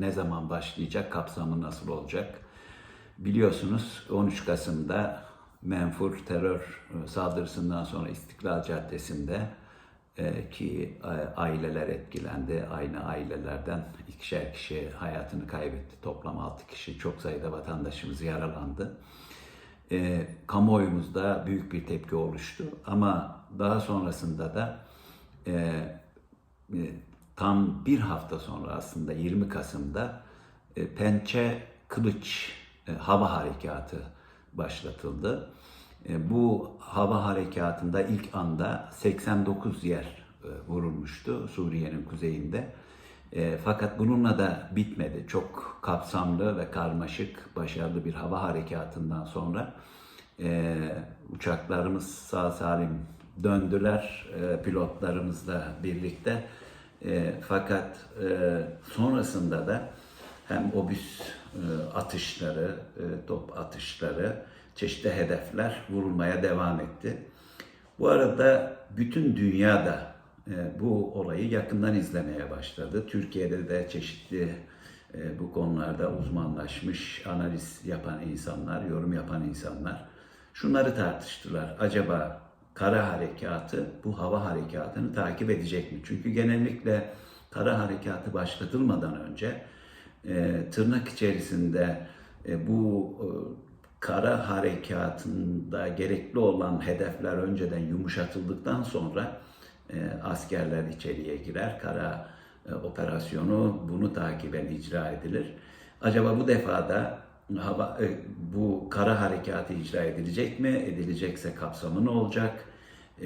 ne zaman başlayacak, kapsamı nasıl olacak? Biliyorsunuz 13 Kasım'da menfur terör e, saldırısından sonra İstiklal Caddesi'nde e, ki e, aileler etkilendi. Aynı ailelerden ikişer kişi hayatını kaybetti. Toplam 6 kişi çok sayıda vatandaşımız yaralandı. E, kamuoyumuzda büyük bir tepki oluştu. Ama daha sonrasında da e, tam bir hafta sonra aslında 20 Kasım'da e, Pençe Kılıç e, hava harekatı başlatıldı. E, bu hava harekatında ilk anda 89 yer vurulmuştu Suriye'nin kuzeyinde. E, fakat bununla da bitmedi. Çok kapsamlı ve karmaşık, başarılı bir hava harekatından sonra e, uçaklarımız sağ salim döndüler e, pilotlarımızla birlikte. E, fakat e, sonrasında da hem obüs e, atışları, e, top atışları, çeşitli hedefler vurulmaya devam etti. Bu arada bütün dünyada e, bu olayı yakından izlemeye başladı. Türkiye'de de çeşitli e, bu konularda uzmanlaşmış, analiz yapan insanlar, yorum yapan insanlar şunları tartıştılar. Acaba kara harekatı bu hava harekatını takip edecek mi? Çünkü genellikle kara harekatı başlatılmadan önce e, tırnak içerisinde e, bu e, kara harekatında gerekli olan hedefler önceden yumuşatıldıktan sonra e, askerler içeriye girer. Kara e, operasyonu bunu takiben icra edilir. Acaba bu defada hava, e, bu kara harekatı icra edilecek mi? Edilecekse kapsamı ne olacak?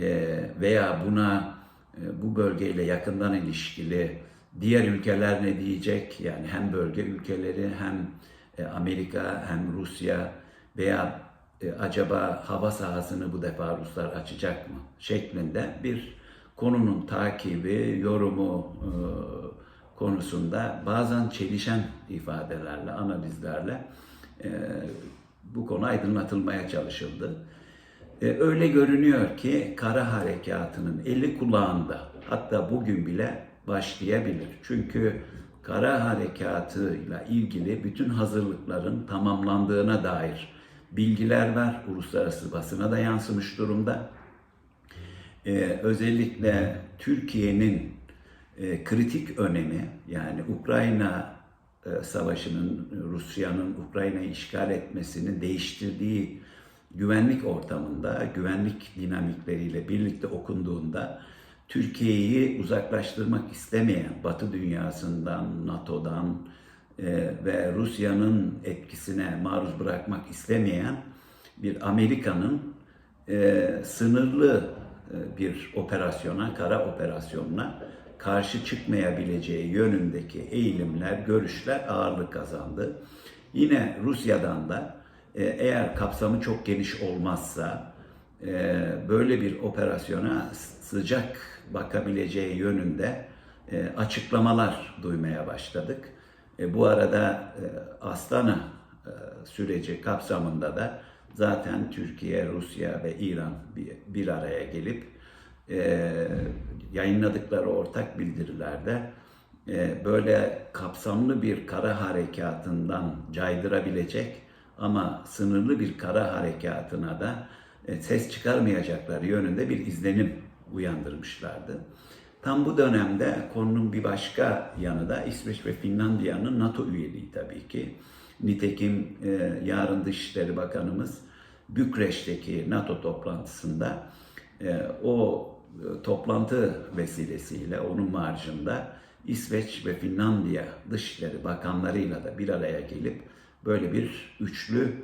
E, veya buna e, bu bölgeyle yakından ilişkili diğer ülkeler ne diyecek? Yani hem bölge ülkeleri hem e, Amerika hem Rusya veya e, acaba hava sahasını bu defa Ruslar açacak mı? şeklinde bir konunun takibi, yorumu konusunda bazen çelişen ifadelerle, analizlerle bu konu aydınlatılmaya çalışıldı. E, öyle görünüyor ki kara harekatının eli kulağında hatta bugün bile başlayabilir. Çünkü kara harekatıyla ilgili bütün hazırlıkların tamamlandığına dair bilgiler var. Uluslararası basına da yansımış durumda. Ee, özellikle Türkiye'nin e, kritik önemi yani Ukrayna e, savaşının Rusya'nın Ukrayna'yı işgal etmesini değiştirdiği güvenlik ortamında, güvenlik dinamikleriyle birlikte okunduğunda Türkiye'yi uzaklaştırmak istemeyen Batı dünyasından, NATO'dan e, ve Rusya'nın etkisine maruz bırakmak istemeyen bir Amerika'nın e, sınırlı e, bir operasyona, kara operasyonuna karşı çıkmayabileceği yönündeki eğilimler, görüşler ağırlık kazandı. Yine Rusya'dan da eğer kapsamı çok geniş olmazsa e, böyle bir operasyona sıcak bakabileceği yönünde e, açıklamalar duymaya başladık. Bu arada Astana süreci kapsamında da zaten Türkiye, Rusya ve İran bir araya gelip yayınladıkları ortak bildirilerde böyle kapsamlı bir kara harekatından caydırabilecek ama sınırlı bir kara harekatına da e, ses çıkarmayacakları yönünde bir izlenim uyandırmışlardı. Tam bu dönemde konunun bir başka yanı da İsveç ve Finlandiya'nın NATO üyeliği tabii ki. Nitekim e, yarın Dışişleri Bakanımız Bükreş'teki NATO toplantısında e, o toplantı vesilesiyle onun marjında İsveç ve Finlandiya Dışişleri Bakanlarıyla da bir araya gelip böyle bir üçlü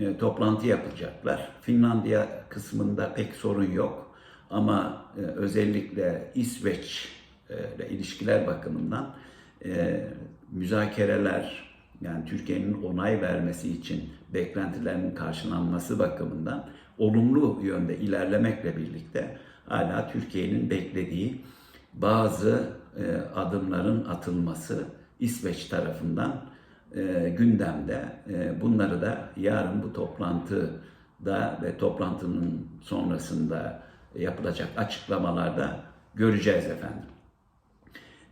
e, toplantı yapacaklar. Finlandiya kısmında pek sorun yok ama e, özellikle İsveç e, ile ilişkiler bakımından müzakereler yani Türkiye'nin onay vermesi için beklentilerinin karşılanması bakımından olumlu yönde ilerlemekle birlikte hala Türkiye'nin beklediği bazı adımların atılması İsveç tarafından e, gündemde. E, bunları da yarın bu toplantıda ve toplantının sonrasında yapılacak açıklamalarda göreceğiz efendim.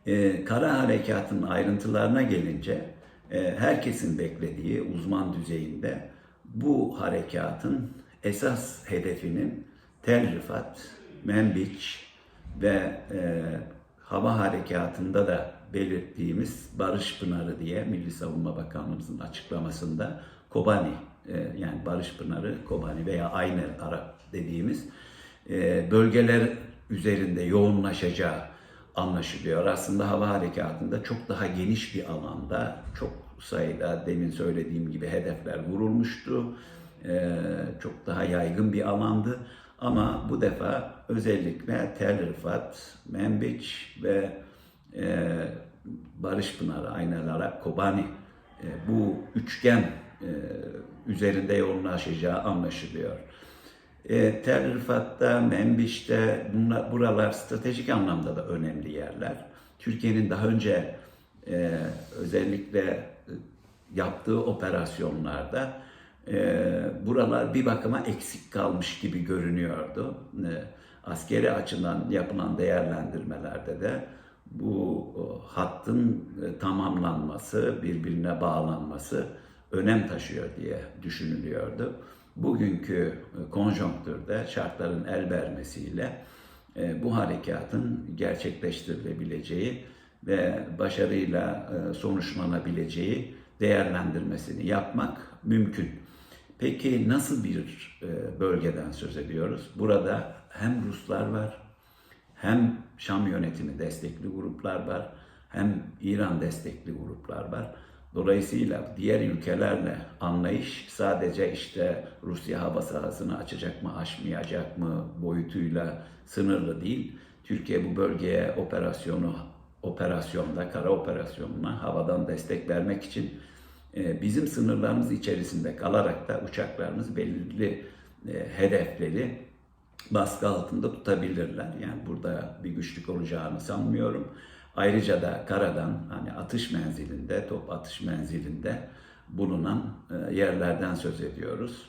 E, kara harekatın ayrıntılarına gelince e, herkesin beklediği uzman düzeyinde bu harekatın esas hedefinin Tel Rifat, Menbiç ve e, hava harekatında da belirttiğimiz Barış Pınarı diye Milli Savunma Bakanlığımızın açıklamasında Kobani e, yani Barış Pınarı, Kobani veya aynı Arap dediğimiz e, bölgeler üzerinde yoğunlaşacağı anlaşılıyor. Aslında hava harekatında çok daha geniş bir alanda çok sayıda demin söylediğim gibi hedefler vurulmuştu. E, çok daha yaygın bir alandı. Ama bu defa özellikle Tel Rifat, Menbiç ve Barış Pınarı, Aynel Arap, Kobani e, bu üçgen e, üzerinde yoğunlaşacağı anlaşılıyor. E, Tel Rifat'ta, Menbiş'te bunlar, buralar stratejik anlamda da önemli yerler. Türkiye'nin daha önce e, özellikle e, yaptığı operasyonlarda e, buralar bir bakıma eksik kalmış gibi görünüyordu. E, askeri açıdan yapılan değerlendirmelerde de bu e, hattın e, tamamlanması, birbirine bağlanması önem taşıyor diye düşünülüyordu. Bugünkü e, konjonktürde şartların el vermesiyle bu harekatın gerçekleştirilebileceği ve başarıyla sonuçlanabileceği değerlendirmesini yapmak mümkün. Peki nasıl bir bölgeden söz ediyoruz? Burada hem Ruslar var, hem Şam yönetimi destekli gruplar var, hem İran destekli gruplar var. Dolayısıyla diğer ülkelerle anlayış sadece işte Rusya hava sahasını açacak mı, açmayacak mı boyutuyla sınırlı değil. Türkiye bu bölgeye operasyonu operasyonda, kara operasyonuna havadan destek vermek için e, bizim sınırlarımız içerisinde kalarak da uçaklarımız belirli e, hedefleri baskı altında tutabilirler. Yani burada bir güçlük olacağını sanmıyorum. Ayrıca da karadan hani atış menzilinde, top atış menzilinde bulunan e, yerlerden söz ediyoruz.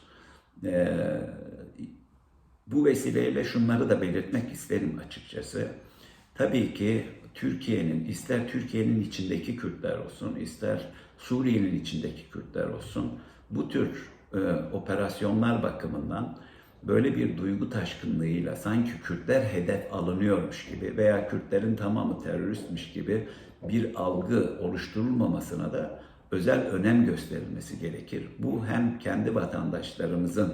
E, bu vesileyle şunları da belirtmek isterim açıkçası. Tabii ki Türkiye'nin, ister Türkiye'nin içindeki Kürtler olsun, ister Suriye'nin içindeki Kürtler olsun, bu tür e, operasyonlar bakımından böyle bir duygu taşkınlığıyla sanki Kürtler hedef alınıyormuş gibi veya Kürtlerin tamamı teröristmiş gibi bir algı oluşturulmamasına da özel önem gösterilmesi gerekir. Bu hem kendi vatandaşlarımızın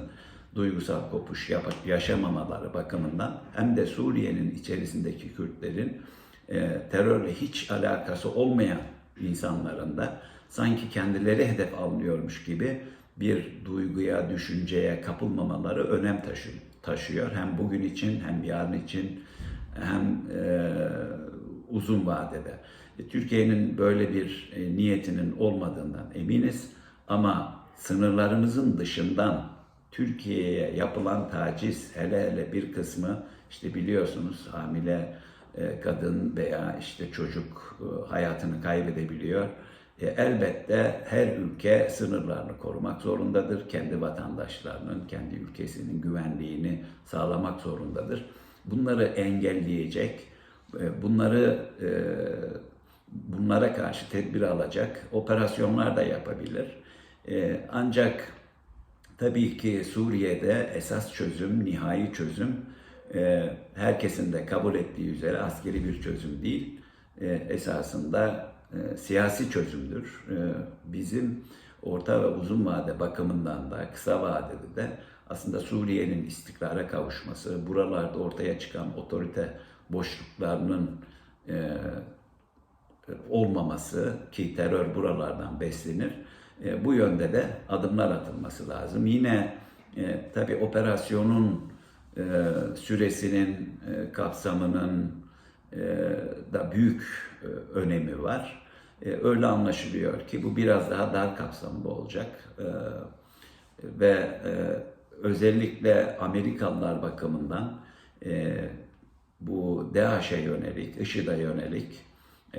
duygusal kopuş yaşamamaları bakımından hem de Suriye'nin içerisindeki Kürtlerin e, terörle hiç alakası olmayan insanların da sanki kendileri hedef alınıyormuş gibi bir duyguya, düşünceye kapılmamaları önem taşı, taşıyor. Hem bugün için hem yarın için hem e, uzun vadede. E, Türkiye'nin böyle bir e, niyetinin olmadığından eminiz ama sınırlarımızın dışından Türkiye'ye yapılan taciz hele hele bir kısmı işte biliyorsunuz hamile e, kadın veya işte çocuk e, hayatını kaybedebiliyor. E, elbette her ülke sınırlarını korumak zorundadır. Kendi vatandaşlarının, kendi ülkesinin güvenliğini sağlamak zorundadır. Bunları engelleyecek, e, bunları e, bunlara karşı tedbir alacak operasyonlar da yapabilir. Ancak tabii ki Suriye'de esas çözüm, nihai çözüm e, herkesin de kabul ettiği üzere askeri bir çözüm değil. Esasında e, siyasi çözümdür. E, bizim orta ve uzun vade bakımından da kısa vadede de aslında Suriye'nin istikrara kavuşması, buralarda ortaya çıkan otorite boşluklarının e, olmaması ki terör buralardan beslenir. E, bu yönde de adımlar atılması lazım. Yine e, tabi operasyonun e, süresinin, e, kapsamının da büyük e, önemi var. E, öyle anlaşılıyor ki bu biraz daha dar kapsamlı olacak. E, ve e, özellikle Amerikalılar bakımından e, bu DAEŞ'e yönelik, IŞİD'e yönelik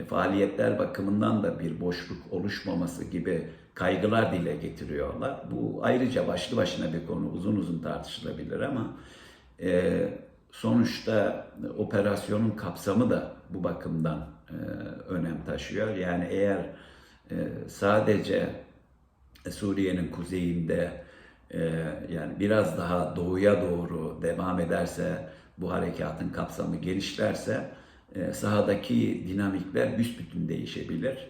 faaliyetler bakımından da bir boşluk oluşmaması gibi kaygılar dile getiriyorlar. Bu ayrıca başlı başına bir konu, uzun uzun tartışılabilir ama sonuçta operasyonun kapsamı da bu bakımdan e, önem taşıyor. Yani eğer e, sadece Suriye'nin kuzeyinde e, yani biraz daha doğuya doğru devam ederse bu harekatın kapsamı genişlerse e, sahadaki dinamikler büsbütün değişebilir.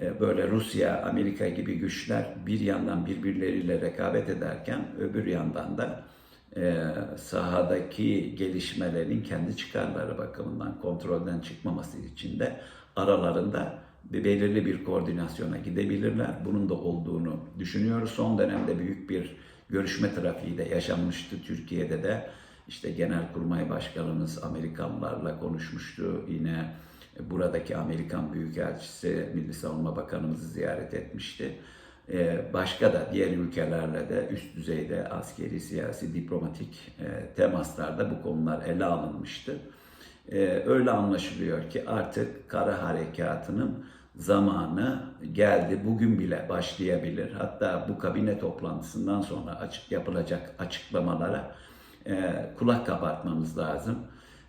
E, böyle Rusya, Amerika gibi güçler bir yandan birbirleriyle rekabet ederken öbür yandan da e, sahadaki gelişmelerin kendi çıkarları bakımından kontrolden çıkmaması için de aralarında belirli bir koordinasyona gidebilirler. Bunun da olduğunu düşünüyoruz. Son dönemde büyük bir görüşme trafiği de yaşanmıştı Türkiye'de de. İşte Genelkurmay Başkanımız Amerikanlarla konuşmuştu. Yine buradaki Amerikan Büyükelçisi Milli Savunma Bakanımızı ziyaret etmişti. Ee, Başka da diğer ülkelerle de üst düzeyde askeri, siyasi, diplomatik e, temaslarda bu konular ele alınmıştı. Ee, Öyle anlaşılıyor ki artık kara harekatının zamanı geldi. Bugün bile başlayabilir. Hatta bu kabine toplantısından sonra açık yapılacak açıklamalara e, kulak kabartmamız lazım.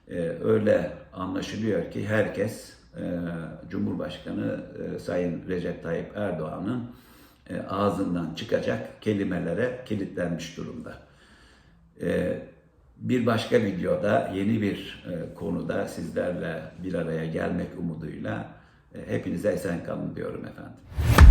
E, öyle anlaşılıyor ki herkes Cumhurbaşkanı Sayın Recep Tayyip Erdoğan'ın e, ağzından çıkacak kelimelere kilitlenmiş durumda. E, bir başka videoda yeni bir e, konuda sizlerle bir araya gelmek umuduyla hepinize esen kalın diyorum efendim.